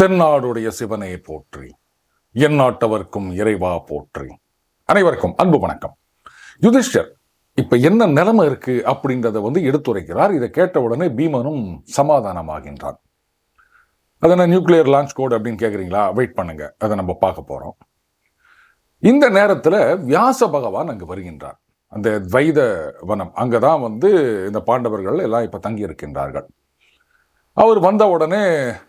தென்னாடுடைய சிவனே போற்றி என் நாட்டவர்க்கும் இறைவா போற்றி. அனைவருக்கும் அன்பு வணக்கம். யுதிஷ்டர் இப்ப என்ன நிலைமை இருக்கு அப்படின்றத வந்து எடுத்துரைக்கிறார். இதை கேட்ட உடனே பீமனும் சமாதானமாகின்றான். அதை நான் நியூக்ளியர் லான்ச் கோட் அப்படின்னு கேட்குறீங்களா வெயிட் பண்ணுங்க. அதை நம்ம பார்க்க போறோம். இந்த நேரத்தில் வியாச பகவான் அங்கு வருகின்றார். அந்த துவைத வனம் அங்கே தான் வந்து இந்த பாண்டவர்கள் எல்லாம் இப்போ தங்கி இருக்கின்றார்கள் அவர் வந்த உடனே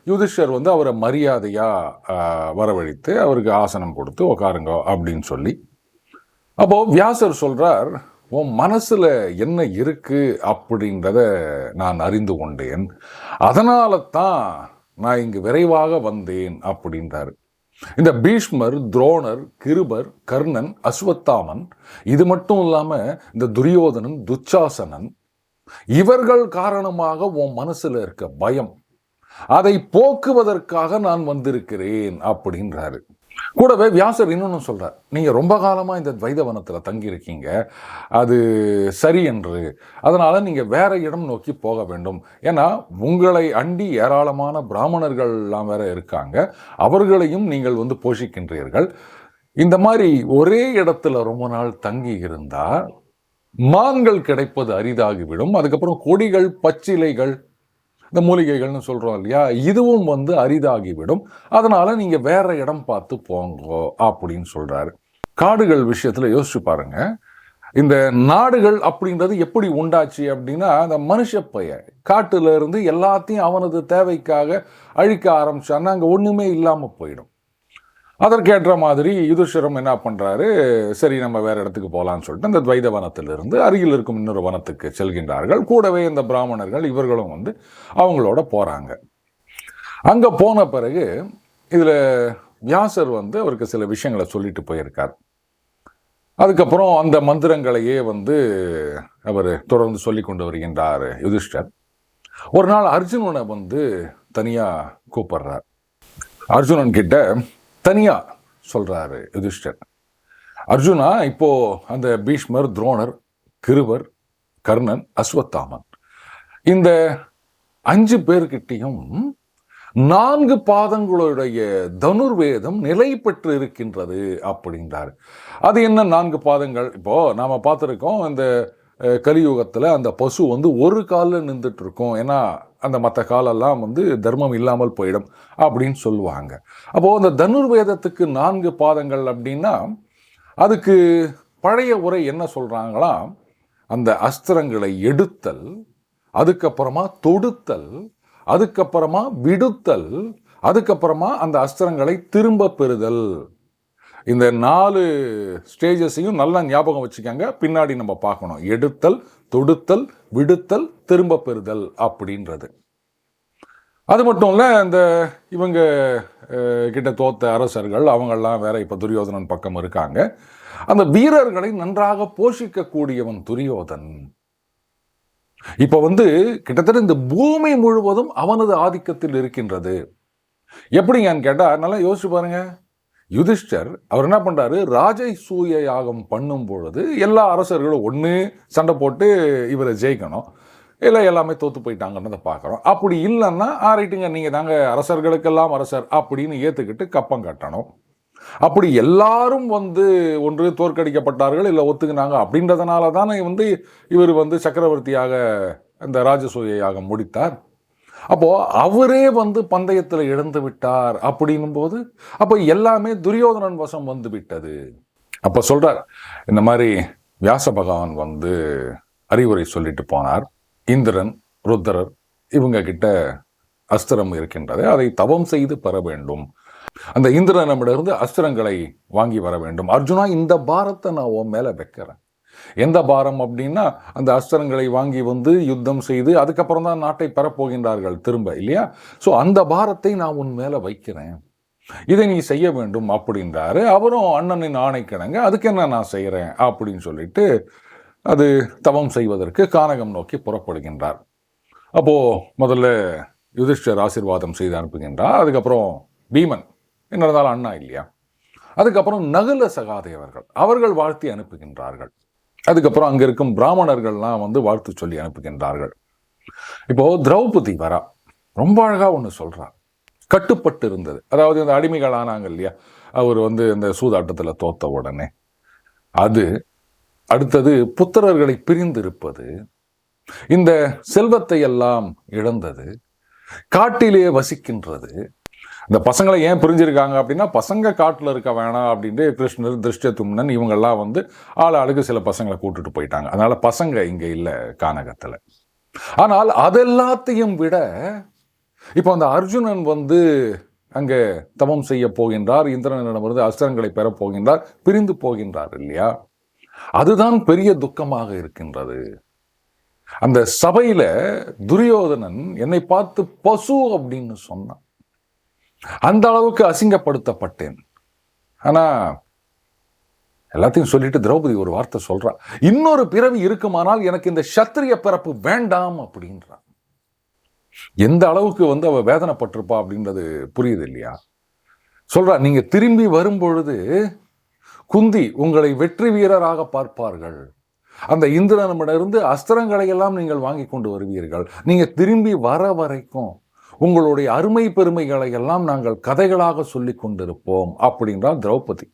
யுதிஷ்டர் வந்து அவரை மரியாதையாக வரவழைத்து அவருக்கு ஆசனம் கொடுத்து உட்காருங்க அப்படின்னு சொல்லி. அப்போது வியாசர் சொல்கிறார் உன் மனசில் என்ன இருக்குது அப்படின்றத நான் அறிந்து கொண்டேன். அதனால தான் நான் இங்கு விரைவாக வந்தேன் அப்படின்றார். இந்த பீஷ்மர் துரோணர் கிருபர் கர்ணன் அஸ்வத்தாமன் இது மட்டும் இல்லாமல் இந்த துரியோதனன் துச்சாசனன் இவர்கள் காரணமாக உன் மனசில் இருக்க பயம். அதை போக்குவதற்காக நான் வந்திருக்கிறேன் அப்படின்றாரு. கூடவே வியாசர் இன்னொன்று சொல்கிறார் நீங்கள் ரொம்ப காலமாக இந்த துவைதவனத்தில் தங்கியிருக்கீங்க. அது சரி என்று. அதனால் நீங்கள் வேற இடம் நோக்கி போக வேண்டும். ஏன்னா உங்களை அண்டி ஏராளமான பிராமணர்கள்லாம் வேற இருக்காங்க. அவர்களையும் நீங்கள் வந்து போஷிக்கின்றீர்கள். இந்த மாதிரி ஒரே இடத்துல ரொம்ப நாள் தங்கி இருந்தால் மான்கள் கிடைப்பது அரிதாகிவிடும். அதுக்கப்புறம் கொடிகள் பச்சிலைகள் இந்த மூலிகைகள்னு சொல்கிறோம் இல்லையா? இதுவும் வந்து அரிதாகிவிடும். அதனால் நீங்கள் வேறு இடம் பார்த்து போங்க அப்படின்னு சொல்கிறாரு காடுகள் விஷயத்தில் யோசிச்சு பாருங்கள் இந்த நாடுகள் அப்படின்றது எப்படி உண்டாச்சு அப்படின்னா அந்த மனுஷ பையன் காட்டுல இருந்து எல்லாத்தையும் அவனது தேவைக்காக அழிக்க ஆரம்பிச்சான்னா அங்கே ஒன்றுமே இல்லாமல் போயிடும். அதற்கேற்ற மாதிரி யுதிஷ்டிரம் என்ன பண்ணுறாரு சரி நம்ம வேறு இடத்துக்கு போகலான்னு சொல்லிட்டு அந்த துவைத வனத்திலிருந்து அருகில் இருக்கும் இன்னொரு வனத்துக்கு செல்கின்றார்கள். கூடவே இந்த பிராமணர்கள் இவர்களும் வந்து அவங்களோட போகிறாங்க அங்கே போன பிறகு இதில் வியாசர் வந்து அவருக்கு சில விஷயங்களை சொல்லிட்டு போயிருக்கார். அதுக்கப்புறம் அந்த மந்திரங்களையே வந்து அவர் தொடர்ந்து சொல்லி கொண்டு வருகின்றார் யுதிஷ்டர். ஒரு நாள் அர்ஜுனனை வந்து தனியாக கூப்பிடுறார். அர்ஜுனன் கிட்ட தனியாக சொல்கிறாரு யுதிஷ்டர் அர்ஜுனா இப்போது அந்த பீஷ்மர் துரோணர் கிருவர் கர்ணன் அஸ்வத்தாமன். இந்த அஞ்சு பேர்கிட்டையும் நான்கு பாதங்களுடைய தனுர்வேதம் நிலை பெற்று இருக்கின்றது அப்படின்றார். அது என்ன நான்கு பாதங்கள்? இப்போது நாம் பார்த்துருக்கோம் இந்த கலியுகத்தில் அந்த பசு வந்து ஒரு காலில் நின்றுட்டு இருக்கோம். ஏன்னா அந்த மற்ற காலெல்லாம் வந்து தர்மம் இல்லாமல் போயிடும் அப்படின்னு சொல்லுவாங்க. அப்போது அந்த தனுர்வேதத்துக்கு நான்கு பாதங்கள் அப்படின்னா அதுக்கு பழைய உரை என்ன சொல்கிறாங்களாம் அந்த அஸ்திரங்களை எடுத்தல் அதுக்கப்புறமா தொடுத்தல் அதுக்கப்புறமா விடுத்தல் அதுக்கப்புறமா அந்த அஸ்திரங்களை திரும்ப பெறுதல். இந்த நாலு ஸ்டேஜஸையும் நல்லா ஞாபகம் வச்சுக்கோங்க. பின்னாடி நம்ம பார்க்கணும். எடுத்தல் தொடுத்தல் விடுத்தல் திரும்ப பெறுதல் அப்படின்றது. அது மட்டும் இல்லை இந்த இவங்க கிட்ட தோத்த அரசர்கள் அவங்கெல்லாம் வேற இப்போ துரியோதனன் பக்கம் இருக்காங்க. அந்த வீரர்களை நன்றாக போஷிக்கக்கூடியவன் துரியோதன். இப்போ வந்து கிட்டத்தட்ட இந்த பூமி முழுவதும் அவனது ஆதிக்கத்தில் இருக்கின்றது. எப்படிங்கன்னு கேட்டால் நல்லா யோசிச்சு பாருங்கள் யுதிஷ்டர் அவர் என்ன பண்ணுறாரு ராஜை சூய யாகம் பண்ணும் பொழுது எல்லா அரசர்களும் ஒன்று சண்டை போட்டு இவரை ஜெயிக்கணும். இல்லை எல்லாமே தோத்து போயிட்டாங்கன்னு பார்க்குறோம். அப்படி இல்லைன்னா ஆரைட்டுங்க நீங்கள் தாங்க அரசர்களுக்கெல்லாம் அரசர் அப்படின்னு ஏற்றுக்கிட்டு கப்பம் கட்டணும். அப்படி எல்லாரும் வந்து ஒன்று தோற்கடிக்கப்பட்டார்கள் இல்லை ஒத்துக்கினாங்க அப்படின்றதுனால தானே வந்து இவர் வந்து சக்கரவர்த்தியாக அந்த ராஜசூய முடித்தார். அப்போது அவரே வந்து பந்தயத்தில் இழந்து விட்டார் அப்படின்னும் போது அப்போ எல்லாமே துரியோதனன் வசம் வந்து விட்டது. அப்போ சொல்கிறார் இந்த மாதிரி வியாச பகவான் வந்து அறிவுரை சொல்லிட்டு போனார். இந்திரன் ருத்ரர் இவங்க கிட்ட அஸ்திரம் இருக்கின்றது அதை தவம் செய்து பெற வேண்டும். அந்த இந்திரனிடமிருந்து அஸ்திரங்களை வாங்கி வர வேண்டும். அர்ஜுனா இந்த பாரத்தை நான் உன் மேலே வைக்கிறேன். எந்த பாரம் அப்படின்னா அந்த அஸ்திரங்களை வாங்கி வந்து யுத்தம் செய்து அதுக்கப்புறம் தான் நாட்டை பெறப்போகின்றார்கள் திரும்ப இல்லையா? ஸோ அந்த பாரத்தை நான் உன் மேல வைக்கிறேன். இதை நீ செய்ய வேண்டும் அப்படின்றாரு. அவரும் அண்ணனின் ஆணைக்கிணங்க அதுக்கு என்ன நான் செய்கிறேன் அப்படின்னு சொல்லிட்டு அது தவம் செய்வதற்கு கானகம் நோக்கி புறப்படுகின்றார். அப்போ முதல்ல யுதிஷ்டர் ஆசீர்வாதம் செய்து அனுப்புகின்றார். அதுக்கப்புறம் பீமன் என்ன இருந்தாலும் அண்ணா இல்லையா? அதுக்கப்புறம் நகுல சகாதேவர்கள் அவர்கள் வாழ்த்தி அனுப்புகின்றார்கள். அதுக்கப்புறம் அங்கே இருக்கும் பிராமணர்கள்லாம் வந்து வாழ்த்து சொல்லி அனுப்புகின்றார்கள். இப்போ திரௌபதி வரா. ரொம்ப அழகாக ஒன்று சொல்கிறார் கட்டுப்பட்டு இருந்தது அதாவது இந்த அடிமைகள் ஆனாங்க இல்லையா? அவர் வந்து இந்த சூதாட்டத்தில் தோத்த உடனே. அது அடுத்தது புத்திரர்களை பிரிந்திருப்பது. இந்த செல்வத்தை எல்லாம் இழந்தது. காட்டிலே வசிக்கின்றது. இந்த பசங்களை ஏன் பிரிஞ்சிருக்காங்க அப்படின்னா பசங்க காட்டில் இருக்க வேணாம் அப்படின்ட்டு கிருஷ்ணர் திருஷ்டத்தும்னன் இவங்கெல்லாம் வந்து ஆள் ஆளுக்கு சில பசங்களை கூட்டிட்டு போயிட்டாங்க. அதனால பசங்க இங்கே இல்லை கானகத்தில். ஆனால் அதெல்லாத்தையும் விட இப்போ அந்த அர்ஜுனன் வந்து அங்கே தவம் செய்ய போகின்றார் இந்திரனிடமிருந்து அஸ்திரங்களை பெறப் போகின்றார் பிரிந்து போகின்றார் இல்லையா? அதுதான் பெரிய துக்கமாக இருக்கின்றது. அந்த சபையில துரியோதனன் என்னை பார்த்து பசு அப்படின்னு சொன்னான். அந்த அளவுக்கு அசிங்கப்படுத்தப்பட்டேன். ஆனா எல்லாத்தையும் சொல்லிட்டு திரௌபதி ஒரு வார்த்தை சொல்றா இன்னொரு பிறவி இருக்குமானால் எனக்கு இந்த சத்திரிய பிறப்பு வேண்டாம் அப்படின்றா எந்த அளவுக்கு வந்து அவ வேதனைப்பட்டிருப்பா அப்படின்றது புரியுது இல்லையா சொல்றா நீங்க திரும்பி வரும்பொழுது குந்தி உங்களை வெற்றி வீரராக பார்ப்பார்கள். அந்த இந்திரனிடமிருந்து அஸ்திரங்களை எல்லாம் நீங்கள் வாங்கி கொண்டு வருவீர்கள். நீங்க திரும்பி வர வரைக்கும் உங்களுடைய அருமை பெருமைகளை எல்லாம் நாங்கள் கதைகளாக சொல்லி கொண்டிருப்போம் அப்படின்றார் திரௌபதி.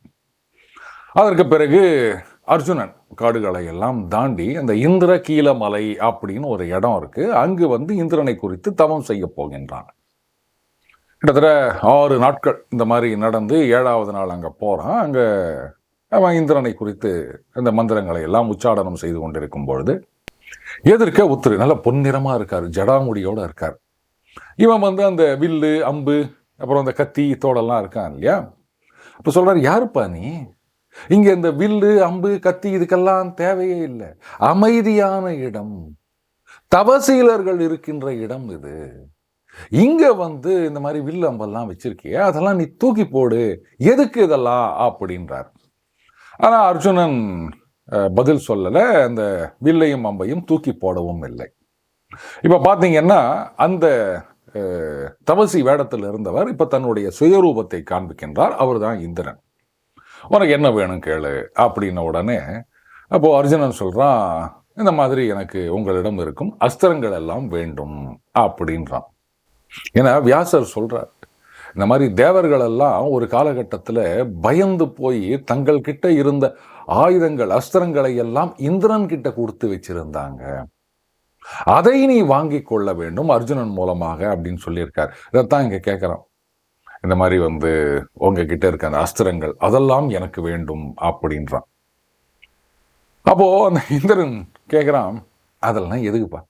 அதற்கு பிறகு அர்ஜுனன் காடுகளை எல்லாம் தாண்டி அந்த இந்திர கீழமலை அப்படின்னு ஒரு இடம் இருக்கு. அங்கு வந்து இந்திரனை குறித்து தவம் செய்ய போகின்றான். கிட்டத்தட்ட ஆறு நாட்கள் இந்த மாதிரி நடந்து ஏழாவது நாள் அங்கே போகிறான் அங்கே அவன் இந்திரனை குறித்து இந்த மந்திரங்களை எல்லாம் உச்சாடனம் செய்து கொண்டிருக்கும் பொழுது எதிர்க்க உத்திரு நல்ல பொன்னிறமாக இருக்கார் ஜடாமுடியோடு இருக்கார். இவன் வந்து அந்த வில்லு அம்பு அப்புறம் அந்த கத்தி தோடெல்லாம் இருக்கான் இல்லையா? அப்போ சொல்கிறார் யாருப்பா நீ? இங்கே இந்த வில்லு அம்பு கத்தி இதுக்கெல்லாம் தேவையே இல்லை. அமைதியான இடம். தவசீலர்கள் இருக்கின்ற இடம் இது. இங்கே வந்து இந்த மாதிரி வில்லு அம்பெல்லாம் வச்சிருக்கிய அதெல்லாம் நீ தூக்கி போடு. எதுக்கு இதெல்லாம்? அப்படின்றார். ஆனால் அர்ஜுனன் பதில் சொல்லலை. அந்த வில்லையும் அம்பையும் தூக்கி போடவும் இல்லை. இப்போ பார்த்தீங்கன்னா அந்த தவசி வேடத்தில் இருந்தவர் இப்போ தன்னுடைய சுயரூபத்தை காண்பிக்கின்றார். அவர் தான் இந்திரன். உனக்கு என்ன வேணும் கேளு அப்படின்ன உடனே அப்போது அர்ஜுனன் சொல்கிறான் இந்த மாதிரி எனக்கு உங்களிடம் இருக்கும் அஸ்திரங்கள் எல்லாம் வேண்டும் அப்படின்றான். ஏன்னா வியாசர் சொல்கிறார் இந்த மாதிரி தேவர்கள் எல்லாம் ஒரு காலகட்டத்தில் பயந்து போய் தங்கள் கிட்ட இருந்த ஆயுதங்கள் அஸ்திரங்களை எல்லாம் இந்திரன் கிட்ட கொடுத்து வச்சிருந்தாங்க. அதை நீ வாங்கி கொள்ள வேண்டும் அர்ஜுனன் மூலமாக அப்படின்னு சொல்லியிருக்கார். இதைத்தான் இங்கே கேட்குறோம் இந்த மாதிரி வந்து உங்ககிட்ட இருக்க அந்த அஸ்திரங்கள் அதெல்லாம் எனக்கு வேண்டும் அப்படின்றான். அப்போது அந்த இந்திரன் கேட்குறான் அதெல்லாம் எதுக்குப்பா?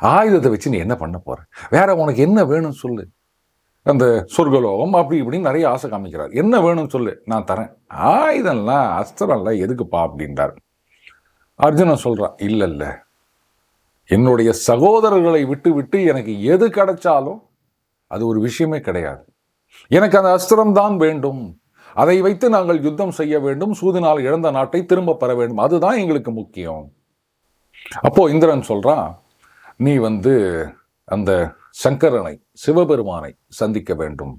ஆயுதத்தை வச்சு நீ என்ன பண்ண போகிற வேற உனக்கு என்ன வேணும்னு சொல்லு. அந்த சொர்க்கலோகம் அப்படி இப்படின்னு நிறைய ஆசை காமிக்கிறார். என்ன வேணும்னு சொல்லு? நான் தரேன். ஆயுதம்லாம் அஸ்திரம்லாம் எதுக்குப்பா? அப்படின்றார். அர்ஜுனன் சொல்கிறான் இல்லை இல்லை என்னுடைய சகோதரர்களை விட்டுவிட்டு எனக்கு எது கிடைச்சாலும் அது ஒரு விஷயமே கிடையாது. எனக்கு அந்த அஸ்திரம் தான் வேண்டும். அதை வைத்து நாங்கள் யுத்தம் செய்ய வேண்டும். சூதினால் இழந்த நாட்டை திரும்ப பெற வேண்டும். அதுதான் எங்களுக்கு முக்கியம். அப்போ இந்திரன் சொல்றான் நீ வந்து அந்த சங்கரனை சிவபெருமானை சந்திக்க வேண்டும்.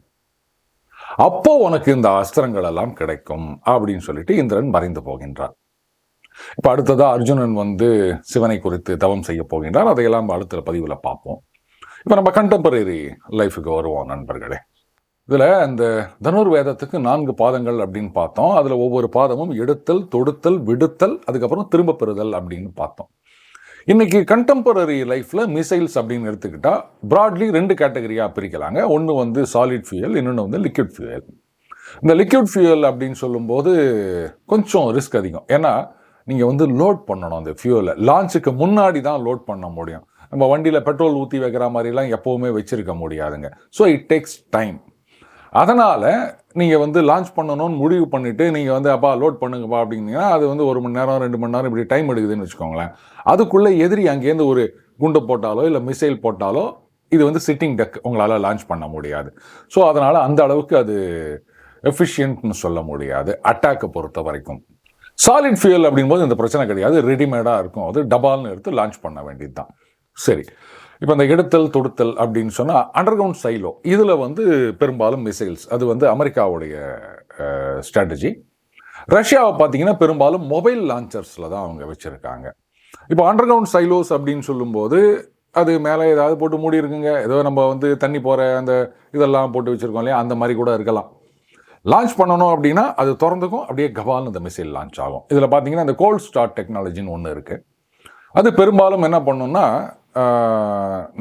அப்போ உனக்கு இந்த அஸ்திரங்கள் எல்லாம் கிடைக்கும். அப்படின்னு சொல்லிட்டு இந்திரன் மறைந்து போகின்றார் இப்போ அடுத்ததாக அர்ஜுனன் வந்து சிவனை குறித்து தவம் செய்ய போகின்றார். அதையெல்லாம் அடுத்த பதிவில் பார்ப்போம். இப்போ நம்ம கண்டெம்பரரி லைஃபுக்கு வருவோம் நண்பர்களே. இதில் இந்த தனுர் வேதத்துக்கு நான்கு பாதங்கள் அப்படின்னு பார்த்தோம். அதில் ஒவ்வொரு பாதமும் எடுத்தல் தொடுத்தல் விடுத்தல் அதுக்கப்புறம் திரும்ப பெறுதல் அப்படின்னு பார்த்தோம். இன்னைக்கு கண்டெம்பரரி லைஃப்பில் மிசைல்ஸ் அப்படின்னு எடுத்துக்கிட்டால் ப்ராட்லி ரெண்டு கேட்டகரியாக பிரிக்கலாங்க. ஒன்று வந்து சாலிட் ஃபியூயல் இன்னொன்று வந்து லிக்விட் ஃபியூயல் இந்த லிக்விட் ஃபியூயல் அப்படின்னு சொல்லும்போது கொஞ்சம் ரிஸ்க் அதிகம். ஏன்னா நீங்கள் வந்து லோட் பண்ணணும் அந்த ஃபியூலை லான்ச்சுக்கு முன்னாடி தான் லோட் பண்ண முடியும். நம்ம வண்டியில் பெட்ரோல் ஊற்றி வைக்கிற மாதிரிலாம் எப்போவுமே வச்சிருக்க முடியாதுங்க. ஸோ இட் டேக்ஸ் டைம் அதனால் நீங்கள் வந்து லான்ச் பண்ணணும்னு முடிவு பண்ணிவிட்டு நீங்கள் வந்து அப்பா லோட் பண்ணுங்கப்பா அப்படின்னீங்கன்னா அது வந்து ஒரு மணி நேரம் ரெண்டு மணி நேரம் இப்படி டைம் எடுக்குதுன்னு வச்சுக்கோங்களேன். அதுக்குள்ளே எதிரி அங்கேருந்து ஒரு குண்டு போட்டாலோ இல்லை மிசைல் போட்டாலோ இது வந்து சிட்டிங் டெக் உங்களால் லான்ச் பண்ண முடியாது. ஸோ அதனால் அந்த அளவுக்கு அது எஃபிஷியன்ட்னு சொல்ல முடியாது. அட்டாக்கை பொறுத்த வரைக்கும். சாலிட் ஃபியூல் அப்படிங்கும்போது இந்த பிரச்சனை கிடையாது. ரெடிமேடாக இருக்கும். அது டபால்னு எடுத்து லான்ச் பண்ண வேண்டியது தான் சரி. இப்போ இந்த எடுத்தல் தொடுத்தல் அப்படின்னு சொன்னால் அண்டர் கிரவுண்ட் சைலோ இதில் வந்து பெரும்பாலும் மிசைல்ஸ் அது வந்து அமெரிக்காவுடைய ஸ்ட்ராட்டஜி ரஷ்யாவை பார்த்தீங்கன்னா பெரும்பாலும் மொபைல் லான்ச்சர்ஸில் தான் அவங்க வச்சுருக்காங்க. இப்போ அண்டர் கிரவுண்ட் சைலோஸ் அப்படின்னு சொல்லும்போது அது மேலே ஏதாவது போட்டு மூடி இருக்குங்க ஏதோ நம்ம வந்து தண்ணி போகிற அந்த இதெல்லாம் போட்டு வச்சுருக்கோம் இல்லையா? அந்த மாதிரி கூட இருக்கலாம். லான்ச் பண்ணணும் அப்படின்னா அது திறந்துக்கும் அப்படியே கபால்னு இந்த மிசைல் லான்ச் ஆகும். இதில் பார்த்தீங்கன்னா இந்த கோல்ட் ஸ்டார்ட் டெக்னாலஜின்னு ஒன்று இருக்குது அது பெரும்பாலும் என்ன பண்ணுன்னா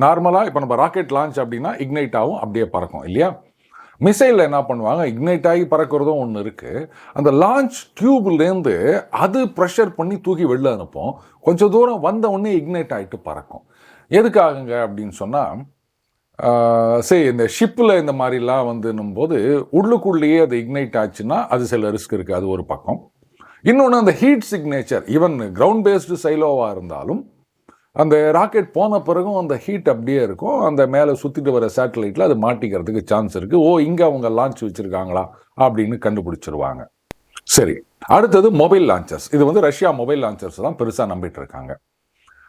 நார்மலாக இப்போ நம்ம ராக்கெட் லான்ச் அப்படின்னா இக்னைட் ஆகும் அப்படியே பறக்கும் இல்லையா? மிசைலில் என்ன பண்ணுவாங்க இக்னைட் ஆகி பறக்கிறதும் ஒன்று இருக்குது அந்த லான்ச் டியூப்லேருந்து அது ப்ரெஷர் பண்ணி தூக்கி வெளில அனுப்போம். கொஞ்சம் தூரம் வந்த உடனே இக்னைட் ஆகிட்டு பறக்கும். எதுக்காகுங்க அப்படின்னு சொன்னால் சரி இந்த ஷிப்பில் இந்த மாதிரிலாம் வந்துன்னும் போது உள்ளுக்குள்ளேயே அது இக்னைட் ஆச்சுன்னா அது சில ரிஸ்க் இருக்குது அது ஒரு பக்கம். இன்னொன்று அந்த heat signature even ground based சைலோவாக இருந்தாலும் அந்த ராக்கெட் போன பிறகும் அந்த ஹீட் அப்படியே இருக்கும் அந்த மேலே சுற்றிட்டு வர சேட்டலைட்டில் அது மாட்டிக்கிறதுக்கு சான்ஸ் இருக்குது ஓ இங்கே அவங்க லான்ச் வச்சுருக்காங்களா அப்படின்னு கண்டுபிடிச்சிருவாங்க. சரி அடுத்தது மொபைல் லான்ச்சர்ஸ். இது வந்து ரஷ்யா மொபைல் லான்ச்சர்ஸ் தான் பெருசாக நம்பிட்டு இருக்காங்க.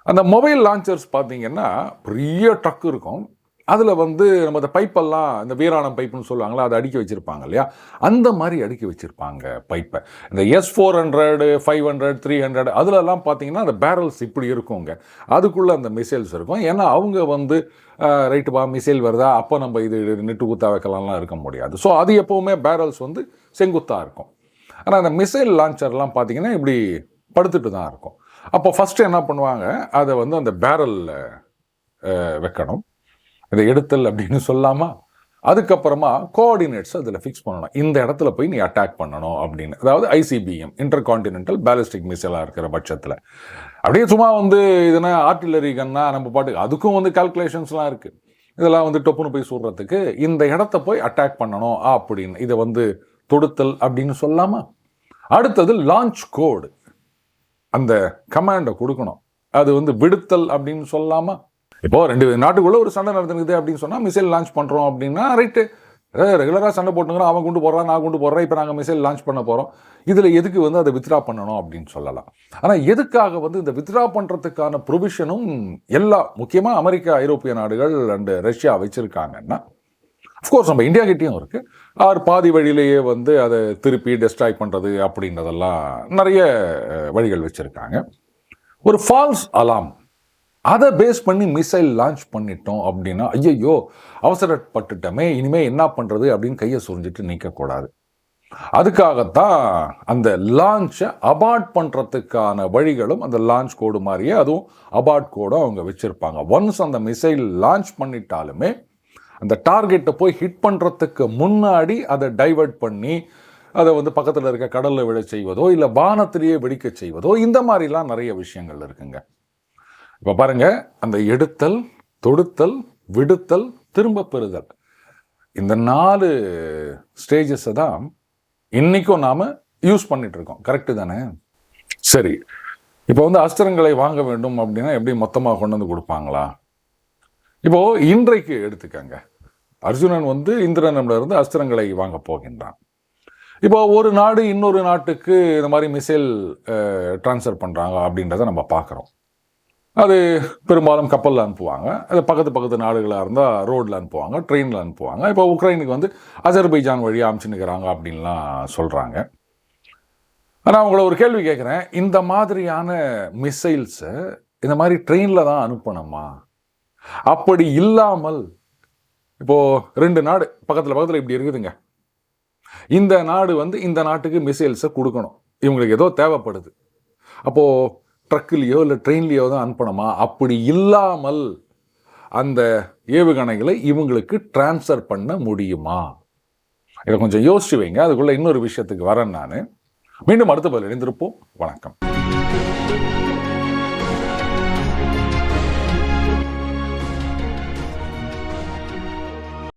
அந்த மொபைல் லான்ச்சர்ஸ் பார்த்தீங்கன்னா பெரிய ட்ரக் இருக்கும். அதில் வந்து நம்ம அந்த பைப்பெல்லாம் இந்த வீராணம் பைப்புன்னு சொல்லுவாங்களா அதை அடுக்கி வச்சுருப்பாங்க இல்லையா? அந்த மாதிரி அடுக்கி வச்சுருப்பாங்க பைப்பை. இந்த S four hundred five hundred three hundred அதிலலாம் பார்த்தீங்கன்னா அந்த பேரல்ஸ் இப்படி இருக்குங்க. அதுக்குள்ளே அந்த மிசைல்ஸ் இருக்கும். ஏன்னா அவங்க வந்து ரைட்டுப்பா மிசைல் வருதா? அப்போ நம்ம இது நெட்டு குத்தா வைக்கலாம்லாம் இருக்க முடியாது. ஸோ அது எப்போவுமே பேரல்ஸ் வந்து செங்குத்தாக இருக்கும். ஆனால் அந்த மிசைல் லான்ச்சர்லாம் பார்த்தீங்கன்னா இப்படி படுத்துட்டு தான் இருக்கும். அப்போ ஃபஸ்ட்டு என்ன பண்ணுவாங்க? அதை வந்து அந்த பேரலில் வைக்கணும். இதை எடுத்தல் அப்படின்னு சொல்லாமா அதுக்கப்புறமா கோஆர்டினேட்ஸ் அதில் ஃபிக்ஸ் பண்ணணும். இந்த இடத்துல போய் நீ அட்டாக் பண்ணணும் அப்படின்னு. அதாவது ஐசிபிஎம் இன்டர் கான்டினென்டல் பேலிஸ்டிக் மிசைலாக இருக்கிற பட்சத்தில். அப்படியே சும்மா வந்து இதுனா ஆர்டிலரி கன்னா நம்ம பாட்டுக்கு அதுக்கும் வந்து கால்குலேஷன்ஸ்லாம் இருக்குது இதெல்லாம் வந்து டொப்புன்னு போய் சொல்கிறதுக்கு இந்த இடத்த போய் அட்டாக் பண்ணணும் அப்படின்னு. இதை வந்து தொடுத்தல் அப்படின்னு சொல்லாமா அடுத்தது லான்ச் கோடு அந்த கமாண்டை கொடுக்கணும். அது வந்து விடுத்தல் அப்படின்னு சொல்லாமா இப்போ ரெண்டு நாட்டுக்குள்ளே ஒரு சண்டை நடந்துருக்குது அப்படின்னு சொன்னால் மிசைல் லான்ச் பண்ணுறோம் அப்படின்னா ரைட்டு ரெகுலராக சண்டை போட்டுங்கிறோம். அவன் கொண்டு போடுறான் நான் கொண்டு போடுறேன் இப்போ நாங்கள் மிசைல் லான்ச் பண்ண போகிறோம் இதில் எதுக்கு வந்து அதை வித்ரா பண்ணணும் அப்படின்னு சொல்லலாம். ஆனால் எதுக்காக வந்து இந்த வித்ரா பண்ணுறதுக்கான ப்ரொவிஷனும் எல்லா முக்கியமாக அமெரிக்கா ஐரோப்பிய நாடுகள் அண்டு ரஷ்யா வச்சுருக்காங்கன்னா அஃப்கோர்ஸ் நம்ம இந்தியா கிட்டேயும் இருக்குது ஆர் பாதி வழியிலேயே வந்து அதை திருப்பி டெஸ்ட்ராய் பண்ணுறது அப்படின்றதெல்லாம் நிறைய வழிகள் வச்சுருக்காங்க. ஒரு ஃபால்ஸ் அலாம் அதை பேஸ் பண்ணி மிசைல் லான்ச் பண்ணிட்டோம் அப்படின்னா ஐயையோ அவசரப்பட்டுட்டோமே இனிமேல் என்ன பண்ணுறது அப்படின்னு கையை சுரிஞ்சிட்டு நிற்கக்கூடாது அதுக்காகத்தான் அந்த லான்ச்சை அபார்ட் பண்ணுறதுக்கான வழிகளும் அந்த லான்ச் கோடு மாதிரியே அதுவும் அபார்ட் கோடும் அவங்க வச்சுருப்பாங்க. ஒன்ஸ் அந்த மிசைல் லான்ச் பண்ணிட்டாலுமே அந்த டார்கெட்டை போய் ஹிட் பண்ணுறதுக்கு முன்னாடி அதை டைவர்ட் பண்ணி அதை வந்து பக்கத்தில் இருக்க கடலில் விழ செய்வதோ இல்லை வானத்திலேயே வெடிக்க செய்வதோ இந்த மாதிரிலாம் நிறைய விஷயங்கள் இருக்குங்க. இப்போ பாருங்க அந்த எடுத்தல் தொடுத்தல் விடுத்தல் திரும்ப பெறுதல். இந்த நாலு ஸ்டேஜஸை தான் இன்றைக்கும் நாம் யூஸ் பண்ணிகிட்ருக்கோம் இருக்கோம். கரெக்டு தானே? சரி. இப்போ வந்து அஸ்திரங்களை வாங்க வேண்டும் அப்படின்னா எப்படி மொத்தமாக கொண்டு வந்து கொடுப்பாங்களா? இப்போது இன்றைக்கு எடுத்துக்கங்க. அர்ஜுனன் வந்து இந்திரனிடமிருந்து அஸ்திரங்களை வாங்க போகின்றான். இப்போ ஒரு நாடு இன்னொரு நாட்டுக்கு இந்த மாதிரி மிசைல் ட்ரான்ஸ்ஃபர் பண்ணுறாங்க அப்படின்றத நம்ம பார்க்குறோம். அது பெரும்பாலும் கப்பலில் அனுப்புவாங்க அது பக்கத்து பக்கத்து நாடுகளாக இருந்தால் ரோட்டில் அனுப்புவாங்க ட்ரெயினில் அனுப்புவாங்க இப்போ உக்ரைனுக்கு வந்து அஜர்பைஜான் வழியாக அனுப்பிச்சுன்னுக்கிறாங்க அப்படின்லாம் சொல்கிறாங்க ஆனால் அவங்கள ஒரு கேள்வி கேட்குறேன். இந்த மாதிரியான மிசைல்ஸை இந்த மாதிரி ட்ரெயினில் தான் அனுப்பணுமா? அப்படி இல்லாமல் இப்போது ரெண்டு நாடு பக்கத்தில் பக்கத்தில் இப்படி இருக்குதுங்க. இந்த நாடு வந்து இந்த நாட்டுக்கு மிசைல்ஸை கொடுக்கணும். இவங்களுக்கு ஏதோ தேவைப்படுது. அப்போது ட்ரக்குலேயோ இல்லை ட்ரெயின்லேயோ தான் அனுப்பணுமா அப்படி இல்லாமல் அந்த ஏவுகணைகளை இவங்களுக்கு டிரான்ஸ்ஃபர் பண்ண முடியுமா? இதை கொஞ்சம் யோசிச்சு வைங்க. அதுக்குள்ளே இன்னொரு விஷயத்துக்கு வரேன் நான். மீண்டும் அடுத்த பதில் இணைந்திருப்போம். வணக்கம்.